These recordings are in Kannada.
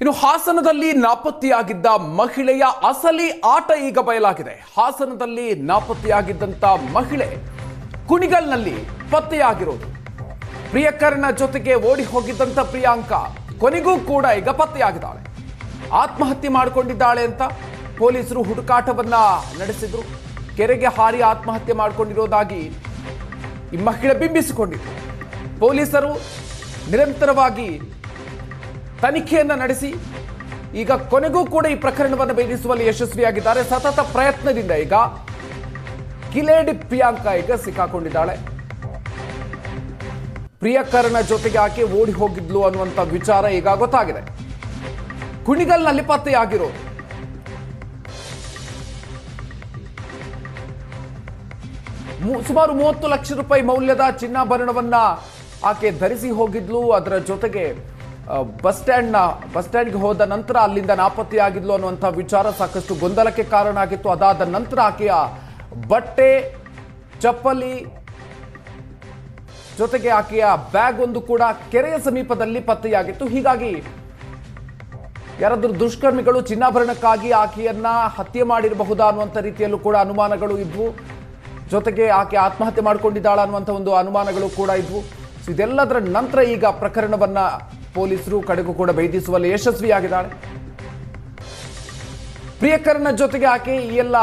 ಇನ್ನು ಹಾಸನದಲ್ಲಿ ನಾಪತ್ತೆಯಾಗಿದ್ದ ಮಹಿಳೆಯ ಅಸಲಿ ಆಟ ಈಗ ಬಯಲಾಗಿದೆ. ಹಾಸನದಲ್ಲಿ ನಾಪತ್ತೆಯಾಗಿದ್ದಂತ ಮಹಿಳೆ ಕುಣಿಗಲ್ನಲ್ಲಿ ಪತ್ತೆಯಾಗಿರೋದು. ಪ್ರಿಯಕರನ ಜೊತೆಗೆ ಓಡಿ ಹೋಗಿದ್ದಂತ ಪ್ರಿಯಾಂಕಾ ಕೊನೆಗೂ ಕೂಡ ಈಗ ಪತ್ತೆಯಾಗಿದ್ದಾಳೆ. ಆತ್ಮಹತ್ಯೆ ಮಾಡಿಕೊಂಡಿದ್ದಾಳೆ ಅಂತ ಪೊಲೀಸರು ಹುಡುಕಾಟವನ್ನ ನಡೆಸಿದ್ರು. ಕೆರೆಗೆ ಹಾರಿ ಆತ್ಮಹತ್ಯೆ ಮಾಡಿಕೊಂಡಿರೋದಾಗಿ ಈ ಮಹಿಳೆ ಬಿಂಬಿಸಿಕೊಂಡಿದ್ರು ಪೊಲೀಸರು ನಿರಂತರವಾಗಿ ತನಿಖೆಯನ್ನ ನಡೆಸಿ ಈಗ ಕೊನೆಗೂ ಕೂಡ ಈ ಪ್ರಕರಣವನ್ನು ಭೇದಿಸುವಲ್ಲಿ ಯಶಸ್ವಿಯಾಗಿದ್ದಾರೆ. ಸತತ ಪ್ರಯತ್ನದಿಂದ ಈಗ ಕಿಲೇಡಿ ಪ್ರಿಯಾಂಕಾ ಈಗ ಸಿಕ್ಕಾಕೊಂಡಿದ್ದಾಳೆ. ಪ್ರಿಯಕರನ ಜೊತೆಗೆ ಆಕೆ ಓಡಿ ಹೋಗಿದ್ಲು ಅನ್ನುವಂಥ ವಿಚಾರ ಈಗ ಗೊತ್ತಾಗಿದೆ. ಕುಣಿಗಲ್ನಲ್ಲಿ ಪತ್ತೆಯಾಗಿರೋದು. ಪತ್ತೆಯಾಗಿರೋ ಸುಮಾರು ಮೂವತ್ತು ಲಕ್ಷ ರೂಪಾಯಿ ಮೌಲ್ಯದ ಚಿನ್ನಾಭರಣವನ್ನ ಆಕೆ ಧರಿಸಿ ಹೋಗಿದ್ಲು. ಅದರ ಜೊತೆಗೆ ಬಸ್ ಸ್ಟ್ಯಾಂಡ್ನ, ಬಸ್ ಸ್ಟ್ಯಾಂಡ್ಗೆ ಹೋದ ನಂತರ ಅಲ್ಲಿಂದ ನಾಪತ್ತೆಯಾಗಿದ್ಲು ಅನ್ನುವಂಥ ವಿಚಾರ ಸಾಕಷ್ಟು ಗೊಂದಲಕ್ಕೆ ಕಾರಣ ಆಗಿತ್ತು. ಅದಾದ ನಂತರ ಆಕೆಯ ಬಟ್ಟೆ, ಚಪ್ಪಲಿ, ಜೊತೆಗೆ ಆಕೆಯ ಬ್ಯಾಗ್ ಒಂದು ಕೂಡ ಕೆರೆಯ ಸಮೀಪದಲ್ಲಿ ಪತ್ತೆಯಾಗಿತ್ತು. ಹೀಗಾಗಿ ಯಾರಾದರೂ ದುಷ್ಕರ್ಮಿಗಳು ಚಿನ್ನಾಭರಣಕ್ಕಾಗಿ ಆಕೆಯನ್ನ ಹತ್ಯೆ ಮಾಡಿರಬಹುದಾ ಅನ್ನುವಂಥ ರೀತಿಯಲ್ಲೂ ಕೂಡ ಅನುಮಾನಗಳು ಇದ್ವು. ಜೊತೆಗೆ ಆಕೆ ಆತ್ಮಹತ್ಯೆ ಮಾಡಿಕೊಂಡಿದ್ದಾಳ ಅನ್ನುವಂಥ ಒಂದು ಅನುಮಾನಗಳು ಕೂಡ ಇದ್ವು. ಇದೆಲ್ಲದರ ನಂತರ ಈಗ ಪ್ರಕರಣವನ್ನ ಪೊಲೀಸರು ಕಡೆಗೂ ಕೂಡ ಭೇದಿಸುವಲ್ಲಿ ಯಶಸ್ವಿಯಾಗಿದ್ದಾಳೆ. ಪ್ರಿಯಕರನ ಜೊತೆಗೆ ಆಕೆ ಈ ಎಲ್ಲ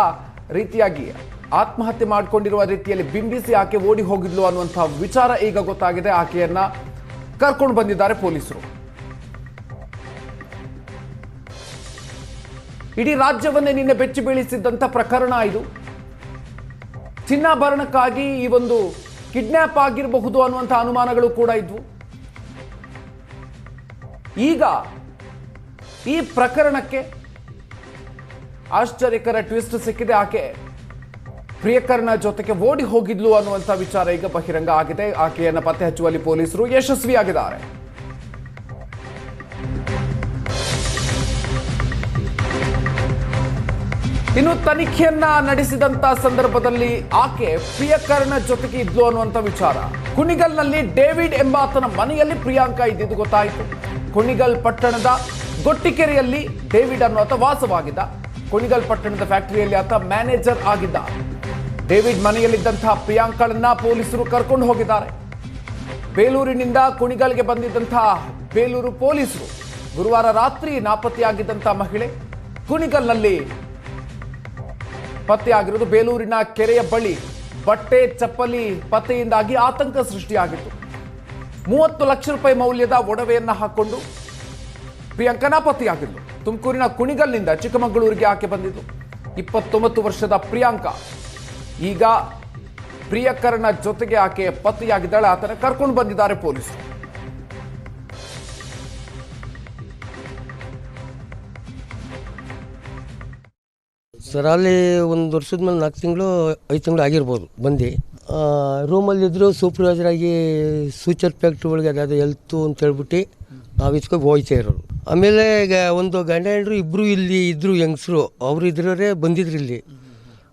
ರೀತಿಯಾಗಿ ಆತ್ಮಹತ್ಯೆ ಮಾಡಿಕೊಂಡಿರುವ ರೀತಿಯಲ್ಲಿ ಬಿಂಬಿಸಿ ಆಕೆ ಓಡಿ ಹೋಗಿದ್ಲು ಅನ್ನುವಂತಹ ವಿಚಾರ ಈಗ ಗೊತ್ತಾಗಿದೆ. ಆಕೆಯನ್ನ ಕರ್ಕೊಂಡು ಬಂದಿದ್ದಾರೆ ಪೊಲೀಸರು. ಇಡೀ ರಾಜ್ಯವನ್ನೇ ನಿನ್ನೆ ಬೆಚ್ಚಿ ಬೀಳಿಸಿದ್ದಂಥ ಪ್ರಕರಣ ಇದು. ಚಿನ್ನಾಭರಣಕ್ಕಾಗಿ ಈ ಒಂದು ಕಿಡ್ನ್ಯಾಪ್ ಆಗಿರಬಹುದು ಅನ್ನುವಂಥ ಅನುಮಾನಗಳು ಕೂಡ ಇದ್ವು. ಈಗ ಈ ಪ್ರಕರಣಕ್ಕೆ ಆಶ್ಚರ್ಯಕರ ಟ್ವಿಸ್ಟ್ ಸಿಕ್ಕಿದೆ. ಆಕೆ ಪ್ರಿಯಕರನ ಜೊತೆಗೆ ಓಡಿ ಹೋಗಿದ್ಲು ಅನ್ನುವಂಥ ವಿಚಾರ ಈಗ ಬಹಿರಂಗ ಆಗಿದೆ. ಆಕೆಯನ್ನು ಪತ್ತೆ ಹಚ್ಚುವಲ್ಲಿ ಪೊಲೀಸರು ಯಶಸ್ವಿಯಾಗಿದ್ದಾರೆ. ಇನ್ನು ತನಿಖೆಯನ್ನ ನಡೆಸಿದಂತ ಸಂದರ್ಭದಲ್ಲಿ ಆಕೆ ಪ್ರಿಯಕರನ ಜೊತೆಗೆ ಇದ್ಲು ಅನ್ನುವಂಥ ವಿಚಾರ. ಕುಣಿಗಲ್ನಲ್ಲಿ ಡೇವಿಡ್ ಎಂಬಾತನ ಮನೆಯಲ್ಲಿ ಪ್ರಿಯಾಂಕಾ ಇದ್ದಿದ್ದು ಗೊತ್ತಾಯಿತು. ಕುಣಿಗಲ್ ಪಟ್ಟಣದ ಗೊಟ್ಟಿಕೆರೆಯಲ್ಲಿ ಡೇವಿಡ್ ಅನ್ನುವಂಥ ವಾಸವಾಗಿದ್ದ. ಕುಣಿಗಲ್ ಪಟ್ಟಣದ ಫ್ಯಾಕ್ಟರಿಯಲ್ಲಿ ಆತ ಮ್ಯಾನೇಜರ್ ಆಗಿದ್ದ. ಡೇವಿಡ್ ಮನೆಯಲ್ಲಿದ್ದಂತಹ ಪ್ರಿಯಾಂಕಳನ್ನ ಪೊಲೀಸರು ಕರ್ಕೊಂಡು ಹೋಗಿದ್ದಾರೆ. ಬೇಲೂರಿನಿಂದ ಕುಣಿಗಲ್ಗೆ ಬಂದಿದ್ದಂತಹ ಬೇಲೂರು ಪೊಲೀಸರು ಗುರುವಾರ ರಾತ್ರಿ ನಾಪತ್ತೆಯಾಗಿದ್ದಂತಹ ಮಹಿಳೆ ಕುಣಿಗಲ್ನಲ್ಲಿ ಪತ್ತೆಯಾಗಿರುವುದು ಬೇಲೂರಿನ ಕೆರೆಯ ಬಳಿ. ಬಟ್ಟೆ, ಚಪ್ಪಲಿ, ಪತ್ತೆಯಿಂದಾಗಿ ಆತಂಕ ಸೃಷ್ಟಿಯಾಗಿತ್ತು. ಮೂವತ್ತು ಲಕ್ಷ ರೂಪಾಯಿ ಮೌಲ್ಯದ ಒಡವೆಯನ್ನು ಹಾಕೊಂಡು ಪ್ರಿಯಾಂಕನ ಪತಿಯಾಗಿದ್ದು ತುಮಕೂರಿನ ಕುಣಿಗಲ್ನಿಂದ ಚಿಕ್ಕಮಗಳೂರಿಗೆ ಆಕೆ ಬಂದಿದ್ದು. ಇಪ್ಪತ್ತೊಂಬತ್ತು ವರ್ಷದ ಪ್ರಿಯಾಂಕ. ಈಗ ಪ್ರಿಯಕರನ ಜೊತೆಗೆ ಆಕೆ ಪತ್ತೆಯಾಗಿದ್ದಾಳೆ ಆತನ ಕರ್ಕೊಂಡು ಬಂದಿದ್ದಾರೆ ಪೊಲೀಸರು. ಸರ್, ಅಲ್ಲಿ ಒಂದು ವರ್ಷದ ಮೇಲೆ ನಾಲ್ಕು ತಿಂಗಳು, ಐದು ತಿಂಗಳು ಆಗಿರ್ಬೋದು, ಬಂದು. ರೂಮಲ್ಲಿದ್ದರು ಸೂಪರ್ವೈಸರ್ ಆಗಿ ಸೂಚರ್ ಫ್ಯಾಕ್ಟ್ರಿ ಒಳಗೆ ಅದಾದ ಎಲ್ತು ಅಂತ ಹೇಳ್ಬಿಟ್ಟು ನಾವು ಇಸ್ಕೊಂಡು ಹೋಯ್ತಾ ಇರೋರು. ಆಮೇಲೆ ಈಗ ಒಂದು ಗಂಡ ಹೆಂಡ್ರು ಇಬ್ಬರು ಇಲ್ಲಿ ಇದ್ದರು ಹೆಂಗ್ಸ್ರು ಅವರು ಇದ್ರವರೇ ಬಂದಿದ್ರು ಇಲ್ಲಿ.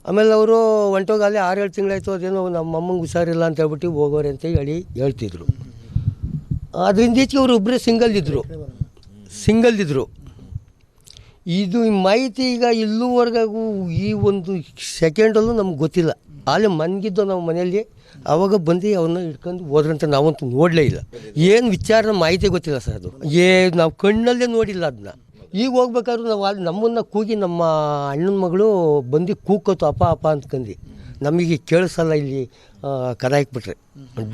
ಆಮೇಲೆ ಅವರು ಹೊಂಟೋಗಿ ಅಲ್ಲಿ ಆರು ಏಳು ತಿಂಗಳಾಯ್ತು ಅದೇನೋ ನಮ್ಮ ಅಮ್ಮಂಗೆ ಹುಷಾರಿಲ್ಲ ಅಂತ ಹೇಳ್ಬಿಟ್ಟು ಹೋಗೋರೆ ಅಂತ ಹೇಳಿ ಹೇಳ್ತಿದ್ರು. ಅದರಿಂದ ಈಚೆಗೆ ಅವರು ಒಬ್ಬರೇ ಸಿಂಗಲ್ ಇದ್ದರು ಸಿಂಗಲ್ ಇದ್ದರು ಇದು ಮಾಹಿತಿ ಈಗ ಇಲ್ಲೂವರೆಗೂ ಈ ಒಂದು ಸೆಕೆಂಡಲ್ಲೂ ನಮ್ಗೆ ಗೊತ್ತಿಲ್ಲ. ಅಲ್ಲಿ ಮನ್ಗಿದ್ದು ನಾವು ಮನೆಯಲ್ಲಿ, ಅವಾಗ ಬಂದು ಅವನ್ನ ಹಿಡ್ಕೊಂಡು ಹೋದ್ರಂತ ನಾವಂತೂ ನೋಡಲೇ ಇಲ್ಲ. ಏನು ವಿಚಾರ ಮಾಹಿತಿ ಗೊತ್ತಿಲ್ಲ ಸರ್ ಅದು. ಏ, ನಾವು ಕಣ್ಣಲ್ಲೇ ನೋಡಿಲ್ಲ ಅದನ್ನ ಈಗ ಹೋಗ್ಬೇಕಾದ್ರೂ ನಾವು ಅಲ್ಲಿ ನಮ್ಮನ್ನು ಕೂಗಿ ನಮ್ಮ ಅಣ್ಣನ ಮಗಳು ಬಂದು ಕೂಕೋತು, ಅಪ್ಪ ಅಪ್ಪ ಅಂತಕಂದು ನಮಗೆ ಕೇಳಿಸಲ್ಲ ಇಲ್ಲಿ ಕದ ಹಾಕ್ಬಿಟ್ರೆ.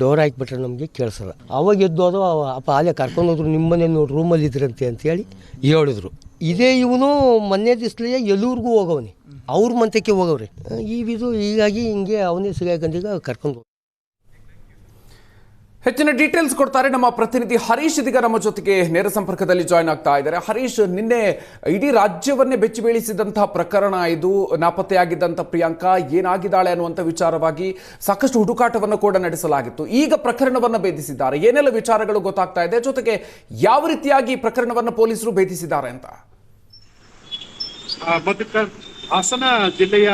ಡೋರ್ ಹಾಕ್ಬಿಟ್ರೆ ನಮಗೆ ಕೇಳಿಸಲ್ಲ. ಅವಾಗ ಎದ್ದೋದು ಅಪ್ಪ ಅಲ್ಲೇ ಕರ್ಕೊಂಡು ಹೋದ್ರು ನಿಮ್ಮನೆ ನೋಡಿ ರೂಮಲ್ಲಿ ಇದ್ರಂತೆ ಅಂತೇಳಿ ಹೇಳಿದ್ರು. ಇದೇ ಇವನು ಮೊನ್ನೆ ದಿಸ್ಲೇ ಎಲ್ಲೂರಿಗೂ ಹೋಗವನೆ. ಅವ್ರ ಮಂತಕ್ಕೆ ಹೋಗವ್ರಿ. ಈ ಇದು ಹೀಗಾಗಿ ಹಿಂಗೆ ಅವನೇ ಸಿಗಾಕಂದೀಗ ಕರ್ಕೊಂಡು ಹೆಚ್ಚಿನ ಡೀಟೇಲ್ಸ್ ಕೊಡ್ತಾರೆ ನಮ್ಮ ಪ್ರತಿನಿಧಿ ಹರೀಶ್ ಇದೀಗ ನಮ್ಮ ಜೊತೆಗೆ ನೇರ ಸಂಪರ್ಕದಲ್ಲಿ ಜಾಯ್ನ್ ಆಗ್ತಾ ಇದ್ದಾರೆ. ಹರೀಶ್ ನಿನ್ನೆ ಇಡೀ ರಾಜ್ಯವನ್ನೇ ಬೆಚ್ಚಿ ಬೀಳಿಸಿದಂತಹ ಪ್ರಕರಣ ಇದು. ನಾಪತ್ತೆಯಾಗಿದ್ದಂಥ ಪ್ರಿಯಾಂಕಾ ಏನಾಗಿದ್ದಾಳೆ ಅನ್ನುವಂಥ ವಿಚಾರವಾಗಿ ಸಾಕಷ್ಟು ಹುಡುಕಾಟವನ್ನು ಕೂಡ ನಡೆಸಲಾಗಿತ್ತು. ಈಗ ಪ್ರಕರಣವನ್ನು ಭೇದಿಸಿದ್ದಾರೆ. ಏನೆಲ್ಲ ವಿಚಾರಗಳು ಗೊತ್ತಾಗ್ತಾ ಇದೆ? ಜೊತೆಗೆ ಯಾವ ರೀತಿಯಾಗಿ ಈ ಪ್ರಕರಣವನ್ನು ಪೊಲೀಸರು ಭೇದಿಸಿದ್ದಾರೆ ಅಂತ? ಹಾಸನ ಜಿಲ್ಲೆಯ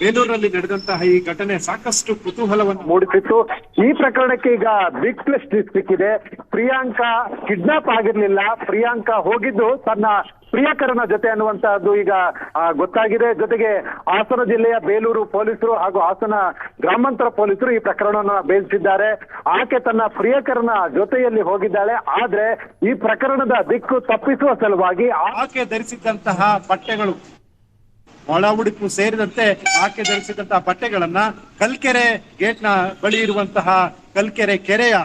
ಬೇಲೂರಲ್ಲಿ ನಡೆದಂತಹ ಈ ಘಟನೆ ಸಾಕಷ್ಟು ಕುತೂಹಲವನ್ನು ಮೂಡಿಸಿತ್ತು. ಈ ಪ್ರಕರಣಕ್ಕೆ ಈಗ ಬಿಗ್ ಪ್ಲಸ್ ಸಿಕ್ಕಿದೆ. ಪ್ರಿಯಾಂಕಾ ಕಿಡ್ನಾಪ್ ಆಗಿರ್ಲಿಲ್ಲ. ಪ್ರಿಯಾಂಕಾ ಹೋಗಿದ್ದು ತನ್ನ ಪ್ರಿಯಕರನ ಜೊತೆ ಅನ್ನುವಂತಹದ್ದು ಈಗ ಗೊತ್ತಾಗಿದೆ. ಜೊತೆಗೆ ಹಾಸನ ಜಿಲ್ಲೆಯ ಬೇಲೂರು ಪೊಲೀಸರು ಹಾಗೂ ಹಾಸನ ಗ್ರಾಮಾಂತರ ಪೊಲೀಸರು ಈ ಪ್ರಕರಣವನ್ನು ಬೇಯಿಸಿದ್ದಾರೆ ಆಕೆ ತನ್ನ ಪ್ರಿಯಕರನ ಜೊತೆಯಲ್ಲಿ ಹೋಗಿದ್ದಾಳೆ. ಆದ್ರೆ ಈ ಪ್ರಕರಣದ ದಿಕ್ಕು ತಪ್ಪಿಸುವ ಸಲುವಾಗಿ ಆಕೆ ಧರಿಸಿದ್ದಂತಹ ಬಟ್ಟೆಗಳು ಒಳ ಉಡುಪು ಸೇರಿದಂತೆ ಆಕೆ ಧರಿಸಿದಂತಹ ಬಟ್ಟೆಗಳನ್ನ ಕಲ್ಕೆರೆ ಗೇಟ್ನ ಬಳಿ ಇರುವಂತಹ ಕಲ್ಕೆರೆ ಕೆರೆಯ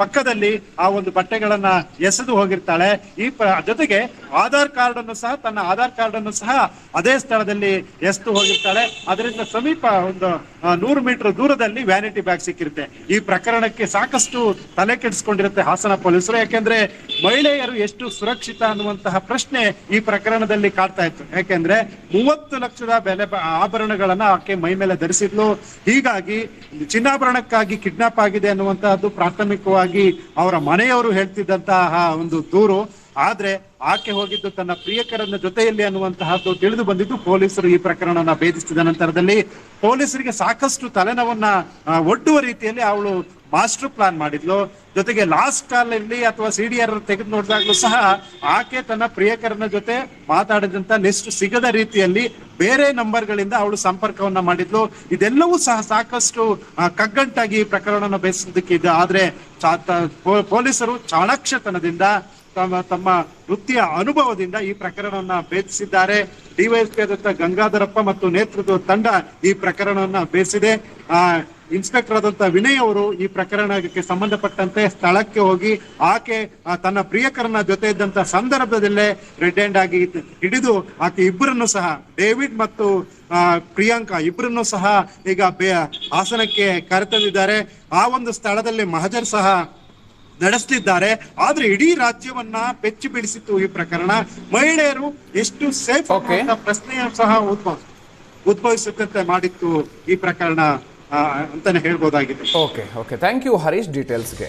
ಪಕ್ಕದಲ್ಲಿ ಆ ಒಂದು ಬಟ್ಟೆಗಳನ್ನ ಎಸೆದು ಹೋಗಿರ್ತಾಳೆ. ಈ ಜೊತೆಗೆ ಆಧಾರ್ ಕಾರ್ಡ್ ಅನ್ನು ಸಹ, ತನ್ನ ಆಧಾರ್ ಕಾರ್ಡ್ ಅನ್ನು ಸಹ ಅದೇ ಸ್ಥಳದಲ್ಲಿ ಎಸೆದು ಹೋಗಿರ್ತಾಳೆ. ಅದರಿಂದ ಸಮೀಪ ಒಂದು ನೂರು ಮೀಟರ್ ದೂರದಲ್ಲಿ ವ್ಯಾನಿಟಿ ಬ್ಯಾಗ್ ಸಿಕ್ಕಿರುತ್ತೆ. ಈ ಪ್ರಕರಣಕ್ಕೆ ಸಾಕಷ್ಟು ತಲೆ ಕೆಡಿಸ್ಕೊಂಡಿರುತ್ತೆ ಹಾಸನ ಪೊಲೀಸರು. ಯಾಕೆಂದ್ರೆ ಮಹಿಳೆಯರು ಎಷ್ಟು ಸುರಕ್ಷಿತ ಅನ್ನುವಂತಹ ಪ್ರಶ್ನೆ ಈ ಪ್ರಕರಣದಲ್ಲಿ ಕಾಡ್ತಾ ಇತ್ತು. ಯಾಕೆಂದ್ರೆ ಮೂವತ್ತು ಲಕ್ಷದ ಬೆಲೆ ಆಭರಣಗಳನ್ನ ಆಕೆ ಮೈ ಮೇಲೆ ಧರಿಸಿದ್ಲು. ಹೀಗಾಗಿ ಚಿನ್ನಾಭರಣಕ್ಕಾಗಿ ಕಿಡ್ನಾಪ್ ಆಗಿದೆ ಅನ್ನುವಂತಹದ್ದು ಪ್ರಾಥಮಿಕವಾಗಿ ಅವರ ಮನೆಯವರು ಹೇಳ್ತಿದ್ದಂತಹ ಒಂದು ದೂರು. ಆದ್ರೆ ಆಕೆ ಹೋಗಿದ್ದು ತನ್ನ ಪ್ರಿಯಕರನ ಜೊತೆಯಲ್ಲಿ ಅನ್ನುವಂತಹದ್ದು ತಿಳಿದು ಬಂದಿದ್ದು ಪೊಲೀಸರು ಈ ಪ್ರಕರಣವನ್ನ ಭೇದಿಸಿದ ನಂತರದಲ್ಲಿ ಪೊಲೀಸರಿಗೆ ಸಾಕಷ್ಟು ತಲೆನವನ್ನ ಒಡ್ಡುವ ರೀತಿಯಲ್ಲಿ ಅವಳು ಮಾಸ್ಟರ್ ಪ್ಲಾನ್ ಮಾಡಿದ್ಲು. ಜೊತೆಗೆ ಲಾಸ್ಟ್ ಕಾಲ್ ಅಲ್ಲಿ ಅಥವಾ ಸಿ ಡಿ ಆರ್ ತೆಗೆದು ನೋಡಿದಾಗ್ಲೂ ಸಹ ಆಕೆ ತನ್ನ ಪ್ರಿಯಕರನ ಜೊತೆ ಮಾತಾಡಿದಂತ ಲಿಸ್ಟ್ ಸಿಗದ ರೀತಿಯಲ್ಲಿ ಬೇರೆ ನಂಬರ್ಗಳಿಂದ ಅವಳು ಸಂಪರ್ಕವನ್ನ ಮಾಡಿದ್ಲು. ಇದೆಲ್ಲವೂ ಸಹ ಸಾಕಷ್ಟು ಕಗ್ಗಂಟಾಗಿ ಈ ಪ್ರಕರಣವನ್ನು ಬೇಯಿಸೋದಕ್ಕೆ ಇದೆ ಆದ್ರೆ ಪೊಲೀಸರು ಚಾಣಾಕ್ಷತನದಿಂದ ತಮ್ಮ ತಮ್ಮ ವೃತ್ತಿಯ ಅನುಭವದಿಂದ ಈ ಪ್ರಕರಣವನ್ನ ಭೇದಿಸಿದ್ದಾರೆ. ಡಿವೈಎಸ್ಪಿ ಆದಂತ ಗಂಗಾಧರಪ್ಪ ಮತ್ತು ನೇತೃತ್ವದ ತಂಡ ಈ ಪ್ರಕರಣವನ್ನ ಬೇಸಿದೆ ಆ, ಇನ್ಸ್ಪೆಕ್ಟರ್ ಆದಂತ ವಿನಯ್ ಅವರು ಈ ಪ್ರಕರಣಕ್ಕೆ ಸಂಬಂಧಪಟ್ಟಂತೆ ಸ್ಥಳಕ್ಕೆ ಹೋಗಿ ಆಕೆ ತನ್ನ ಪ್ರಿಯಕರನ ಜೊತೆ ಇದ್ದಂತ ಸಂದರ್ಭದಲ್ಲೇ ರೆಡ್ ಹ್ಯಾಂಡ್ ಆಗಿ ಹಿಡಿದು ಆಕೆ ಇಬ್ಬರನ್ನು ಸಹ, ಡೇವಿಡ್ ಮತ್ತು ಪ್ರಿಯಾಂಕಾ ಇಬ್ಬರನ್ನು ಸಹ ಈಗ ಹಾಸನಕ್ಕೆ ಕರೆತಂದಿದ್ದಾರೆ. ಆ ಒಂದು ಸ್ಥಳದಲ್ಲಿ ಮಹಜರ್ ಸಹ ನಡೆಸ್ತಿದ್ದಾರೆ. ಆದ್ರೆ ಇಡೀ ರಾಜ್ಯವನ್ನ ಬೆಚ್ಚಿ ಬೀಳಿಸಿತ್ತು ಈ ಪ್ರಕರಣ. ಮಹಿಳೆಯರು ಎಷ್ಟು ಸೇಫ್ ಅಂತ ಪ್ರಶ್ನೆಯ ಸಹ ಉದ್ಭವ ಉದ್ಭವಿಸುತ್ತಂತೆ ಮಾಡಿತ್ತು ಈ ಪ್ರಕರಣ ಅಂತಾನೆ ಹೇಳ್ಬೋದಾಗಿದೆ. Okay okay thank you Harish ಡೀಟೇಲ್ಸ್ಗೆ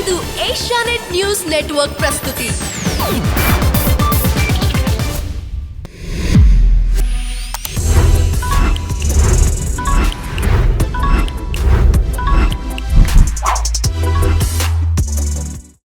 ಇದು ಏಷ್ಯಾನೆಟ್ ನ್ಯೂಸ್ ನೆಟ್ವರ್ಕ್ ಪ್ರಸ್ತುತಿ.